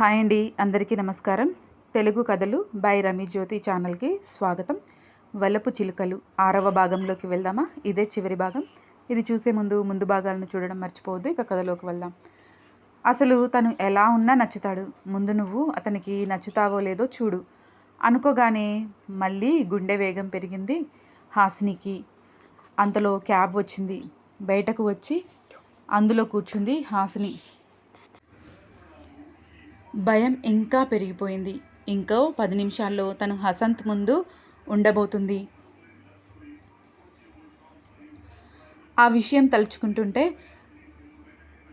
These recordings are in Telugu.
హాయ్ అండి అందరికీ నమస్కారం. తెలుగు కథలు బై రమి జ్యోతి ఛానల్కి స్వాగతం. వలపు చిలుకలు ఆరవ భాగంలోకి వెళ్దామా? ఇదే చివరి భాగం. ఇది చూసే ముందు ముందు భాగాలను చూడడం మర్చిపోవద్దు ఇక కథలోకి వెళ్దాం. అసలు తను ఎలా ఉన్నా నచ్చుతాడు. ముందు నువ్వు అతనికి నచ్చుతావో లేదో చూడు. అనుకోగానే మళ్ళీ గుండె వేగం పెరిగింది హాసినికి. అంతలో క్యాబ్ వచ్చింది. బయటకు వచ్చి అందులో కూర్చుంది హాసిని. భయం ఇంకా పెరిగిపోయింది. ఇంకో పది నిమిషాల్లో తను హసంత్ ముందు ఉండబోతుంది. ఆ విషయం తలుచుకుంటుంటే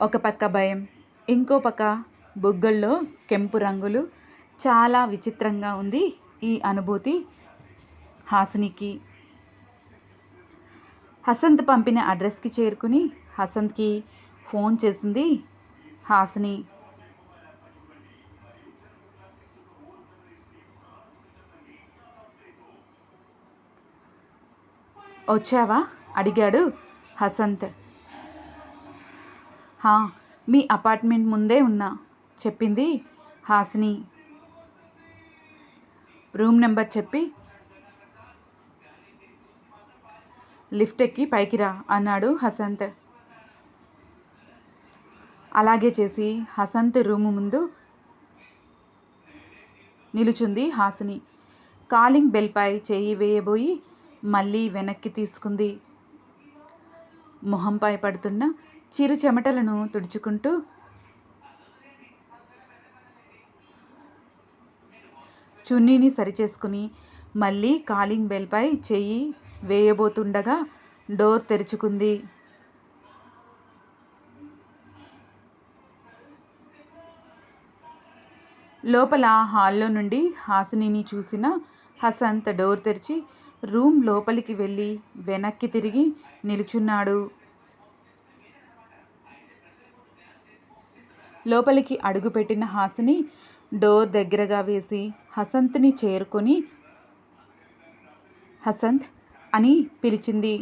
ఒక పక్క భయం ఇంకో పక్క బుగ్గల్లో కెంపు రంగులు. చాలా విచిత్రంగా ఉంది ఈ అనుభూతి హాసినికి. హసంత్ పంపిన అడ్రస్కి చేరుకుని హసంత్కి ఫోన్ చేసింది హాసిని. వచ్చావా? అడిగాడు హసంత్. హా మీ అపార్ట్మెంట్ ముందే ఉన్నా చెప్పింది హాసిని. రూమ్ నెంబర్ చెప్పి లిఫ్ట్ ఎక్కి పైకి రా అన్నాడు హసంత్. అలాగే చేసి హసంత్ రూము ముందు నిలుచుంది హాసిని. కాలింగ్ బెల్పై చేయి వేయబోయి మళ్ళీ వెనక్కి తీసుకుంది. మొహంపై పడుతున్న చిరు చెమటలను తుడుచుకుంటూ చున్నీని సరిచేసుకుని మళ్ళీ కాలింగ్ బెల్పై చెయ్యి వేయబోతుండగా డోర్ తెరుచుకుంది. లోపల హాల్లో నుండి హాసినిని చూసిన హసంత్ డోర్ తెరిచి రూమ్ లోపలికి వెళ్ళి వెనక్కి తిరిగి నిలుచున్నాడు. లోపలికి అడుగుపెట్టిన హాసిని డోర్ దగ్గరగా వేసి హసంత్ని చేరుకొని హసంత్ అని పిలిచింది.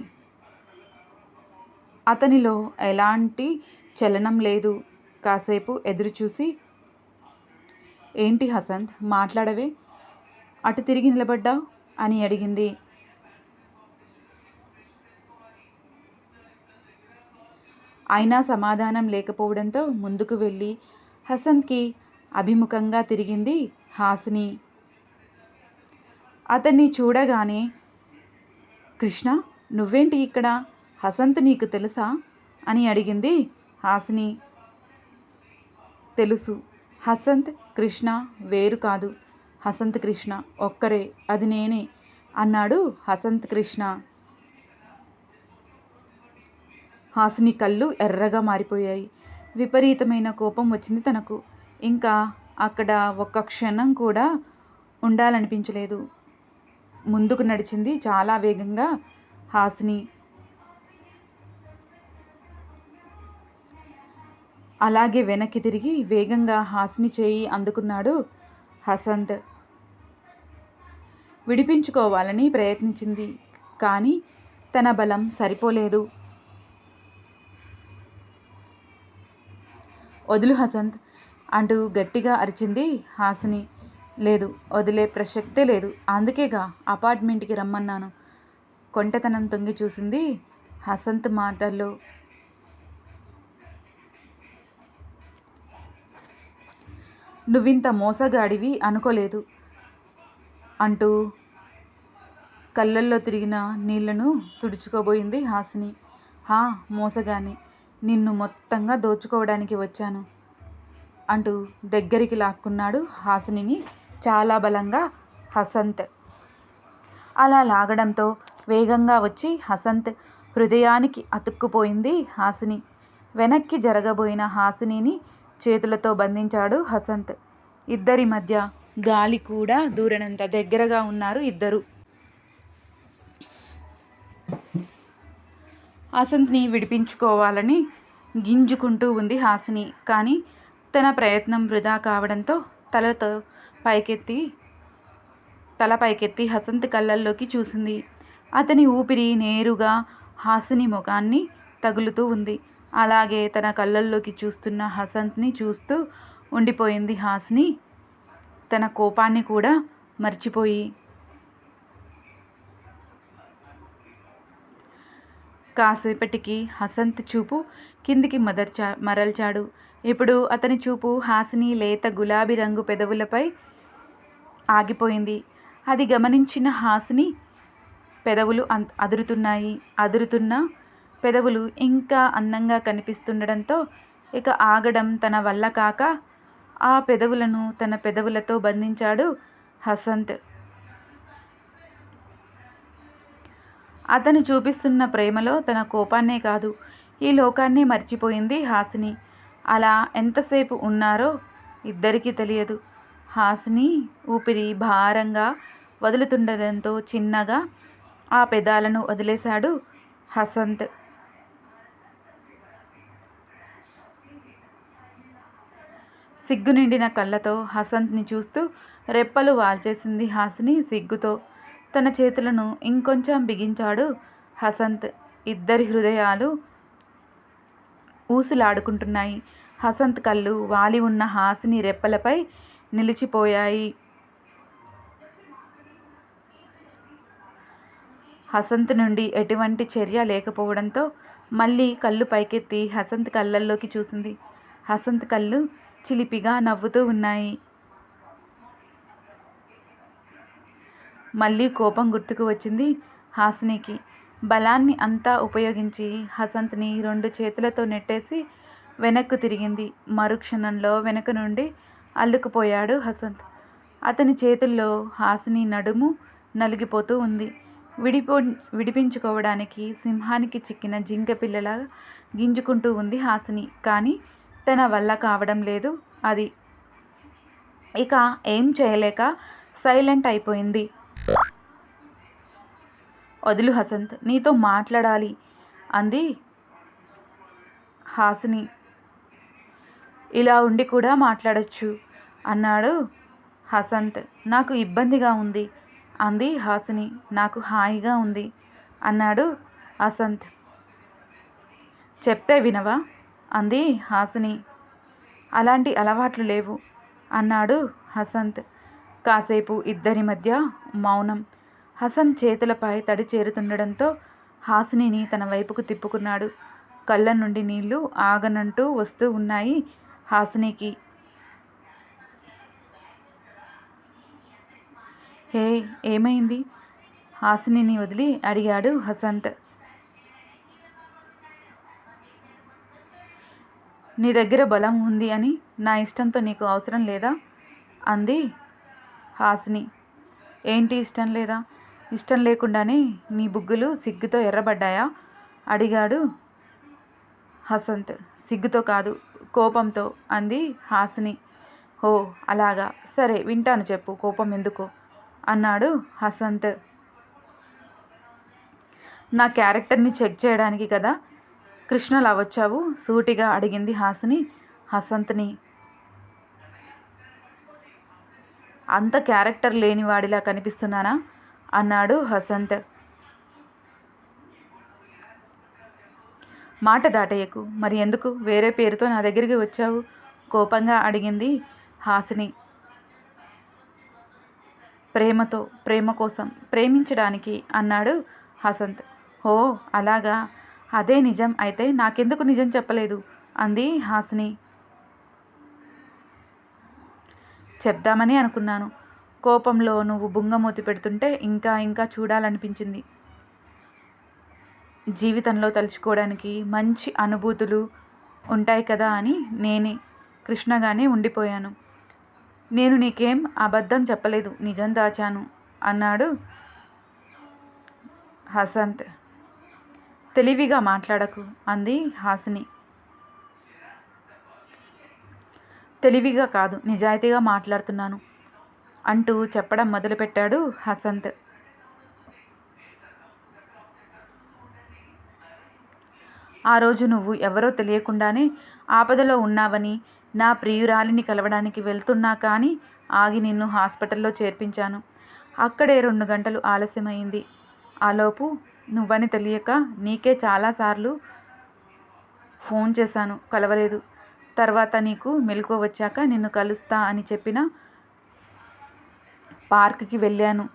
అతనిలో ఎలాంటి చలనం లేదు. కాసేపు ఎదురుచూసి ఏంటి హసంత్ మాట్లాడవే అటు తిరిగి నిలబడ్డావు? అని అడిగింది. అయినా సమాధానం లేకపోవడంతో ముందుకు వెళ్ళి హసంత్కి అభిముఖంగా తిరిగింది హాసిని. అతన్ని చూడగానే కృష్ణ నువ్వేంటి ఇక్కడ? హసంత్ నీకు తెలుసా? అని అడిగింది హాసిని. తెలుసు. హసంత్ కృష్ణ వేరు కాదు. హసంత్ కృష్ణ ఒక్కరే. అది నేనే అన్నాడు హసంత్ కృష్ణ. హాసిని కళ్ళు ఎర్రగా మారిపోయాయి. విపరీతమైన కోపం వచ్చింది తనకు. ఇంకా అక్కడ ఒక్క క్షణం కూడా ఉండాలనిపించలేదు. ముందుకు నడిచింది చాలా వేగంగా హాసిని. అలాగే వెనక్కి తిరిగి వేగంగా హాసిని చేయి అందుకున్నాడు హసంత్. విడిపించుకోవాలని ప్రయత్నించింది కానీ తన బలం సరిపోలేదు. వదులు హసంత్ అంటూ గట్టిగా అరిచింది హాసిని. లేదు వదిలే ప్రసక్తే లేదు. అందుకేగా అపార్ట్మెంట్కి రమ్మన్నాను. కొంటతనం తొంగి చూసింది హసంత్ మాటల్లో. నువ్వింత మోసగాడివి అనుకోలేదు అంటూ కళ్ళల్లో తిరిగిన నీళ్ళను తుడుచుకోబోయింది హాసిని. హా మోసగాని నిన్ను మొత్తంగా దోచుకోవడానికి వచ్చాను. అంటూ దగ్గరికి లాక్కున్నాడు హాసినిని చాలా బలంగా హసంత్. అలా లాగడంతో వేగంగా వచ్చి హసంత్ హృదయానికి అతుక్కుపోయింది హాసిని. వెనక్కి జరగబోయిన హాసినిని చేతులతో బంధించాడు హసంత్. ఇద్దరి మధ్య గాలి కూడా దూరనంత దగ్గరగా ఉన్నారు ఇద్దరు. హసంత్ని విడిపించుకోవాలని గింజుకుంటూ ఉంది హాసిని. కానీ తన ప్రయత్నం వృధా కావడంతో తలతో పైకెత్తి తల పైకెత్తి హసంత్ కళ్ళల్లోకి చూసింది. అతని ఊపిరి నేరుగా హాసిని ముఖాన్ని తగులుతూ ఉంది. అలాగే తన కళ్ళల్లోకి చూస్తున్న హసంత్ని చూస్తూ ఉండిపోయింది హాసిని. తన కోపాన్ని కూడా మర్చిపోయి కాసేపటికి హసంత్ చూపు కిందికి మదర్చా మరల్చాడు. ఇప్పుడు అతని చూపు హాసిని లేత గులాబీ రంగు పెదవులపై ఆగిపోయింది. అది గమనించిన హాసిని పెదవులు అం అదురుతున్నాయి. అదురుతున్న పెదవులు ఇంకా అందంగా కనిపిస్తుండడంతో ఇక ఆగడం తన వల్ల కాక ఆ పెదవులను తన పెదవులతో బంధించాడు హసంత్. అతను చూపిస్తున్న ప్రేమలో తన కోపాన్నే కాదు ఈ లోకాన్ని మర్చిపోయింది హాసిని. అలా ఎంతసేపు ఉన్నారో ఇద్దరికీ తెలియదు. హాసిని ఊపిరి భారంగా వదులుతుండడంతో చిన్నగా ఆ పెదాలను వదిలేశాడు హసంత్. సిగ్గు నిండిన కళ్ళతో హసంత్ని చూస్తూ రెప్పలు వాల్చేసింది హాసిని సిగ్గుతో. తన చేతులను ఇంకొంచెం బిగించాడు హసంత్. ఇద్దరి హృదయాలు ఊసులాడుకుంటున్నాయి. హసంత్ కళ్ళు వాలి ఉన్న హాసిని రెప్పలపై నిలిచిపోయాయి. హసంత్ నుండి ఎటువంటి చర్య లేకపోవడంతో మళ్ళీ కళ్ళు పైకెత్తి హసంత్ కళ్ళల్లోకి చూసింది. హసంత్ కళ్ళు చిలిపిగా నవ్వుతూ ఉన్నాయి. మళ్ళీ కోపం గుర్తుకు వచ్చింది హాసినికి. బలాన్ని అంతా ఉపయోగించి హసంత్ని రెండు చేతులతో నెట్టేసి వెనక్కు తిరిగింది. మరుక్షణంలో వెనక నుండి అల్లుకుపోయాడు హసంత్. అతని చేతుల్లో హాసిని నడుము నలిగిపోతూ ఉంది. విడిపో విడిపించుకోవడానికి సింహానికి చిక్కిన జింక పిల్లలా గింజుకుంటూ ఉంది హాసిని. కానీ తన వల్ల కావడం లేదు. అది ఇక ఏం చేయలేక సైలెంట్ అయిపోయింది. వదులు హసంత్ నీతో మాట్లాడాలి అంది హాసిని. ఇలా ఉండి కూడా మాట్లాడచ్చు అన్నాడు హసంత్. నాకు ఇబ్బందిగా ఉంది అంది హాసిని. నాకు హాయిగా ఉంది అన్నాడు హసంత్. చెప్తే వినవా? అంది హాసిని. అలాంటి అలవాట్లు లేవు అన్నాడు హసంత్. కాసేపు ఇద్దరి మధ్య మౌనం హసన్ చేతులపై తడి చేరుతుండడంతో హాసినిని తన వైపుకు తిప్పుకున్నాడు. కళ్ళ నుండి నీళ్ళు ఆగనంటూ వస్తూ ఉన్నాయి హాసినికి. హే ఏమైంది? హాసినిని వదిలి అడిగాడు హసంత్. నీ దగ్గర బలం ఉంది అని నా ఇష్టంతో నీకు అవసరం లేదా? అంది హాసిని. ఏంటి ఇష్టం లేదా? ఇష్టం లేకుండానే నీ బుగ్గులు సిగ్గుతో ఎర్రబడ్డాయా? అడిగాడు హసంత్. సిగ్గుతో కాదు కోపంతో అంది హాసిని. ఓ అలాగా. సరే వింటాను చెప్పు కోపం ఎందుకు? అన్నాడు హసంత్. నా క్యారెక్టర్ని చెక్ చేయడానికి కదా? కృష్ణలా వచ్చావు? సూటిగా అడిగింది హాసిని. హసంత్ని. అంత క్యారెక్టర్ లేనివాడిలా కనిపిస్తున్నానా? అన్నాడు హసంత్. మాట దాటయ్యకు మరి ఎందుకు? వేరే పేరుతో నా దగ్గరికి వచ్చావు? కోపంగా అడిగింది హాసిని. ప్రేమతో ప్రేమ కోసం ప్రేమించడానికి అన్నాడు హసంత్. ఓ అలాగా? అదే నిజం. అయితే నాకెందుకు నిజం చెప్పలేదు? అంది హాసిని. చెప్దామని అనుకున్నాను. కోపంలో నువ్వు బుంగమూతి పెడుతుంటే ఇంకా ఇంకా చూడాలనిపించింది. జీవితంలో తలుచుకోవడానికి మంచి అనుభూతులు ఉంటాయి కదా అని నేనే కృష్ణగానే ఉండిపోయాను. నేను నీకేం అబద్ధం చెప్పలేదు నిజం దాచాను అన్నాడు హసంత్. తెలివిగా మాట్లాడకు అంది హాసిని. తెలివిగా కాదు నిజాయితీగా మాట్లాడుతున్నాను. అంటూ చెప్పడం మొదలుపెట్టాడు హసంత్. ఆ రోజు నువ్వు ఎవరో తెలియకుండానే ఆపదలో ఉన్నావని నా ప్రియురాలిని కలవడానికి వెళ్తున్నా కానీ ఆగి నిన్ను హాస్పిటల్లో చేర్పించాను. అక్కడే రెండు గంటలు ఆలస్యమైంది. ఆలోపు నువ్వని తెలియక నీకే చాలాసార్లు ఫోన్ చేశాను కలవలేదు. తర్వాత నీకు మెలకువ వచ్చాక నిన్ను కలుస్తా అని చెప్పిన పార్క్కి వెళ్ళాను.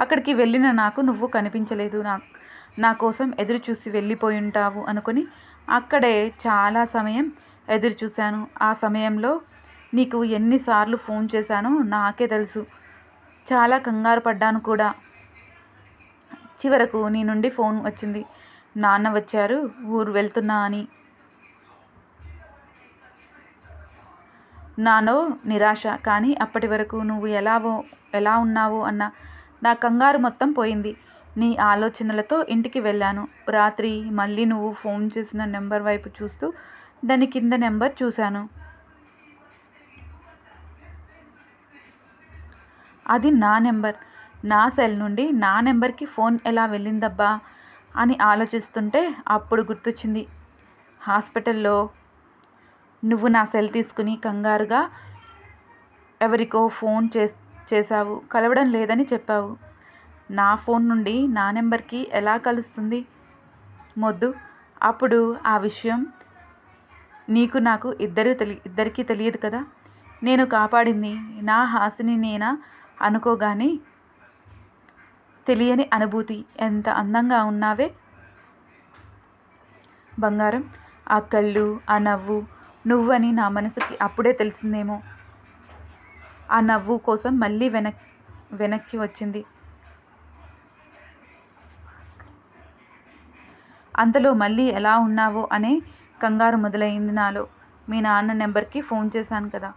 అక్కడికి వెళ్ళిన నాకు నువ్వు కనిపించలేదు. నా నా కోసం ఎదురు చూసి వెళ్ళిపోయి ఉంటావు అనుకుని అక్కడే చాలా సమయం ఎదురు చూశాను. ఆ సమయంలో నీకు ఎన్నిసార్లు ఫోన్ చేశానో నాకే తెలుసు. చాలా కంగారు పడ్డాను కూడా. చివరకు నీ నుండి ఫోన్ వచ్చింది. నాన్న వచ్చారు. ఊరు వెళ్తున్నా అని నాలో నిరాశ. కానీ అప్పటి వరకు నువ్వు ఎలావో ఎలా ఉన్నావో అన్న నా కంగారు మొత్తం పోయింది. నీ ఆలోచనలతో ఇంటికి వెళ్ళాను. రాత్రి మళ్ళీ నువ్వు ఫోన్ చేసిన నెంబర్ వైపు చూస్తూ దాని కింద నెంబర్ చూశాను. అది నా నెంబర్. నా సెల్ నుండి నా నెంబర్కి ఫోన్ ఎలా వెళ్ళిందబ్బా అని ఆలోచిస్తుంటే అప్పుడు గుర్తొచ్చింది. హాస్పిటల్లో నువ్వు నా సెల్ తీసుకుని కంగారుగా ఎవరికో ఫోన్ చేస్ చేశావు. కలవడం లేదని చెప్పావు. నా ఫోన్ నుండి నా నెంబర్కి ఎలా కలుస్తుంది? మొద్దు. అప్పుడు ఆ విషయం నీకు నాకు ఇద్దరు తెలి ఇద్దరికీ తెలియదు కదా? నేను కాపాడింది. నా హాసిని నేనా అనుకోగానే తెలియని అనుభూతి. ఎంత అందంగా ఉన్నావే? బంగారం. ఆ కళ్ళు ఆ నవ్వు నువ్వని నా మనసుకి అప్పుడే తెలిసిందేమో? ఆ నవ్వు కోసం మళ్ళీ వెనక్ వెనక్కి వచ్చింది. అంతలో మళ్ళీ ఎలా ఉన్నావో అనే కంగారు మొదలైంది నాలో. మీ నాన్న నెంబర్కి ఫోన్ చేశాను కదా.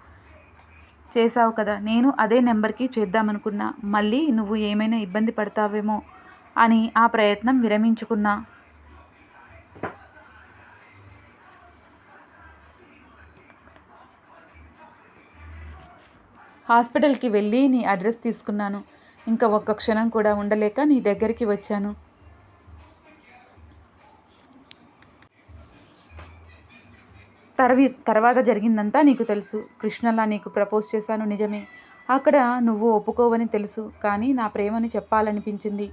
చేశావు కదా. నేను అదే నెంబర్కి చేద్దామనుకున్నా. మళ్ళీ నువ్వు ఏమైనా ఇబ్బంది పడతావేమో అని ఆ ప్రయత్నం విరమించుకున్నా. హాస్పిటల్కి వెళ్ళి నీ అడ్రస్ తీసుకున్నాను. ఇంకా ఒక్క క్షణం కూడా ఉండలేక నీ దగ్గరికి వచ్చాను. తర్వి తర్వాత జరిగిందంతా నీకు తెలుసు. కృష్ణలా నీకు ప్రపోజ్ చేశాను నిజమే. అక్కడ నువ్వు ఒప్పుకోవని తెలుసు కానీ నా ప్రేమని చెప్పాలనిపించింది.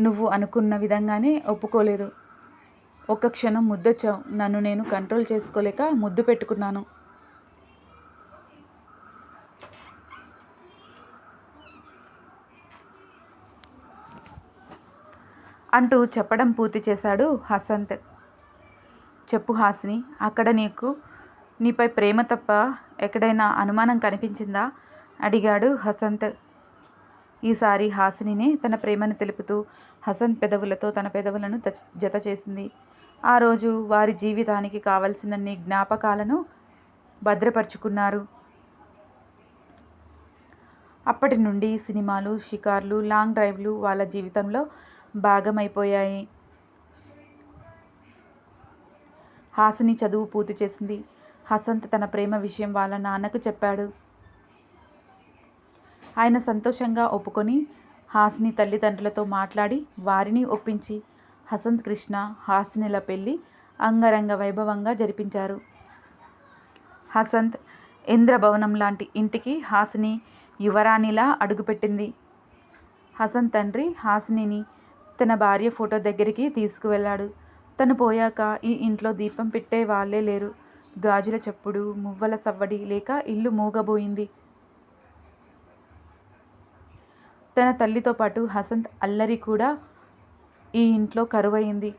నువ్వు అనుకున్న విధంగానే ఒప్పుకోలేదు. ఒక్క క్షణం ముద్దొచ్చావు. నన్ను నేను కంట్రోల్ చేసుకోలేక ముద్దు పెట్టుకున్నాను. అంటూ చెప్పడం పూర్తి చేశాడు హసంత్. చెప్పు హాసిని అక్కడ నీకు నీపై ప్రేమ తప్ప ఎక్కడైనా అనుమానం కనిపించిందా? అడిగాడు హసంత్. ఈసారి హాసినినే తన ప్రేమను తెలుపుతూ హసన్ పెదవులతో తన పెదవులను జత చేసింది. ఆ రోజు వారి జీవితానికి కావలసినన్ని జ్ఞాపకాలను భద్రపరుచుకున్నారు. అప్పటి నుండి సినిమాలు షికార్లు లాంగ్ డ్రైవ్లు వాళ్ళ జీవితంలో భాగమైపోయాయి. హాసిని చదువు పూర్తి చేసింది. హసంత్ తన ప్రేమ విషయం వాళ్ళ నాన్నకు చెప్పాడు. ఆయన సంతోషంగా ఒప్పుకొని హాసిని తల్లిదండ్రులతో మాట్లాడి వారిని ఒప్పించి హసంత్ కృష్ణ హాసినిల పెళ్ళి అంగరంగ వైభవంగా జరిపించారు. హసంత్ ఇంద్రభవనం లాంటి ఇంటికి హాసిని యువరాణిలా అడుగుపెట్టింది. హసంత్ తండ్రి హాసినిని తన భార్య ఫోటో దగ్గరికి తీసుకువెళ్ళాడు. తను పోయాక ఈ ఇంట్లో దీపం పెట్టే వాళ్ళే లేరు. గాజుల చప్పుడు మువ్వల సవ్వడి లేక ఇల్లు మూగబోయింది. తన తల్లితో పాటు హసంత్ అల్లరి కూడా ఈ ఇంట్లో కరువయింది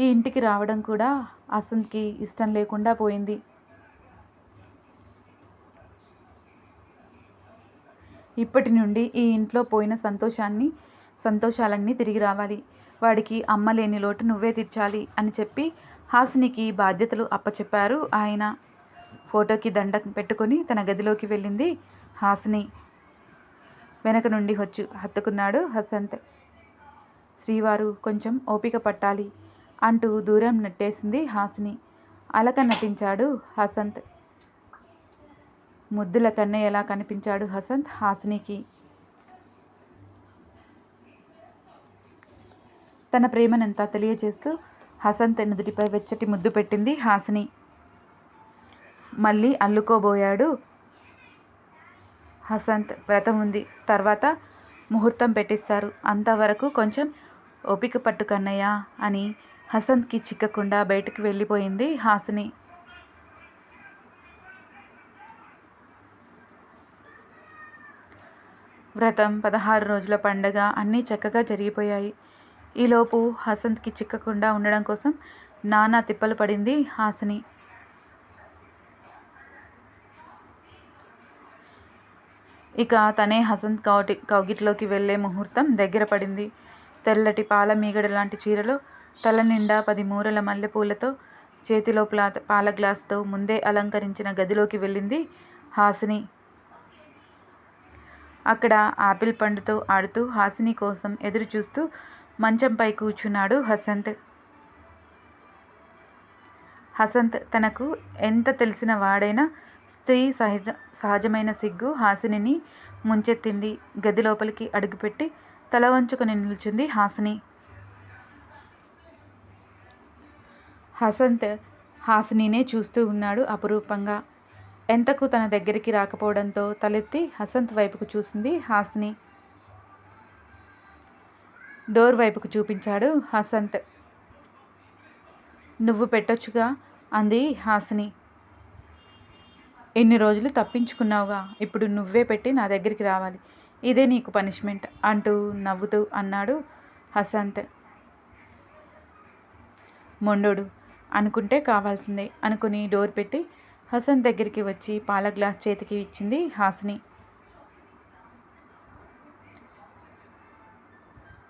ఈ ఇంటికి రావడం కూడా హసంత్కి ఇష్టం లేకుండా పోయింది. ఇప్పటి నుండి ఈ ఇంట్లో పోయిన సంతోషాన్ని సంతోషాలన్నీ తిరిగి రావాలి. వాడికి అమ్మ లేని లోటు నువ్వే తీర్చాలి అని చెప్పి హాసినికి బాధ్యతలు అప్పచెప్పారు ఆయన. ఫోటోకి దండ పెట్టుకొని తన గదిలోకి వెళ్ళింది హాసిని. వెనక నుండి హొచ్చు హత్తుకున్నాడు హసంత్. శ్రీవారు కొంచెం ఓపిక పట్టాలి అంటూ దూరం నెట్టేసింది హాసిని. అలక నటించాడు హసంత్. ముద్దుల కన్నే ఎలా కనిపించాడు హసంత్ హాసినికి? తన ప్రేమనంతా తెలియజేస్తూ హసంత్ నుదుటిపై వెచ్చటి ముద్దు పెట్టింది హాసిని. మళ్ళీ అల్లుకోబోయాడు హసంత్ వ్రతం ఉంది. తర్వాత ముహూర్తం పెట్టిస్తారు. అంతవరకు కొంచెం ఓపిక పట్టు కన్నయ్య అని హసంత్కి చిక్కకుండా బయటకు వెళ్ళిపోయింది హాసిని. వ్రతం పదహారు రోజుల పండగ అన్నీ చక్కగా జరిగిపోయాయి. ఈలోపు హసంత్కి చిక్కకుండా ఉండడం కోసం నానా తిప్పలు పడింది హాసిని. ఇక తనే హసంత్ కౌటి కౌగిట్లోకి వెళ్ళే ముహూర్తం దగ్గర పడింది. తెల్లటి పాల మీగడ లాంటి చీరలో తల నిండా పది మూరల మల్లెపూలతో చేతిలో ప్లా పాల గ్లాస్తో ముందే అలంకరించిన గదిలోకి వెళ్ళింది హాసిని. అక్కడ ఆపిల్ పండుతో ఆడుతూ హాసిని కోసం ఎదురు చూస్తూ మంచంపై కూర్చున్నాడు హసంత్. హసంత్ తనకు ఎంత తెలిసిన వాడైనా స్త్రీ సహజ సహజమైన సిగ్గు హాసినిని ముంచెత్తింది. గది లోపలికి అడుగుపెట్టి తల వంచుకొని నిల్చుంది హాసిని. హసంత్ హాసినినే చూస్తూ ఉన్నాడు అపురూపంగా. ఎంతకు తన దగ్గరికి రాకపోవడంతో తలెత్తి హసంత్ వైపుకు చూసింది హాసిని. డోర్ వైపుకు చూపించాడు హసంత్. నువ్వు పెట్టొచ్చుగా అంది హాసిని. ఎన్ని రోజులు తప్పించుకున్నావుగా. ఇప్పుడు నువ్వే పెట్టి నా దగ్గరికి రావాలి. ఇదే నీకు పనిష్మెంట్ అంటూ నవ్వుతూ అన్నాడు హసంత్. మొండోడు అనుకుంటే కావాల్సిందే అనుకుని డోర్ పెట్టి హసన్ దగ్గరికి వచ్చి పాల గ్లాస్ చేతికి ఇచ్చింది హాసిని.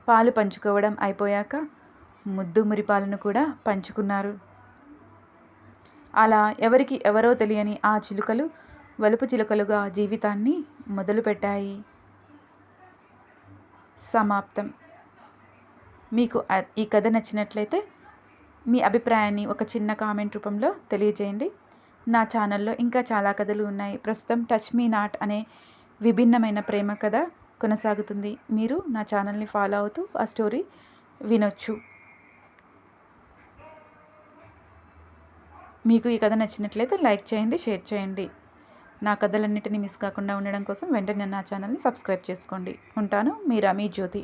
పాలు పంచుకోవడం అయిపోయాక ముద్దు మురిపాలను కూడా పంచుకున్నారు. అలా ఎవరికి ఎవరో తెలియని ఆ చిలుకలు వలుపు చిలుకలుగా జీవితాన్ని మొదలుపెట్టాయి. సమాప్తం. మీకు ఈ కథ నచ్చినట్లయితే మీ అభిప్రాయాన్ని ఒక చిన్న కామెంట్ రూపంలో తెలియజేయండి. నా ఛానల్లో ఇంకా చాలా కథలు ఉన్నాయి. ప్రస్తుతం టచ్ మీ నాట్ అనే విభిన్నమైన ప్రేమ కథ కొనసాగుతుంది. మీరు నా ఛానల్ని ఫాలో అవుతూ ఆ స్టోరీ వినొచ్చు. మీకు ఈ కథ నచ్చినట్లయితే లైక్ చేయండి షేర్ చేయండి. నా కథలన్నిటిని మిస్ కాకుండా ఉండడం కోసం వెంటనే నా ఛానల్ని సబ్స్క్రైబ్ చేసుకోండి. ఉంటాను మీ రమీ జ్యోతి.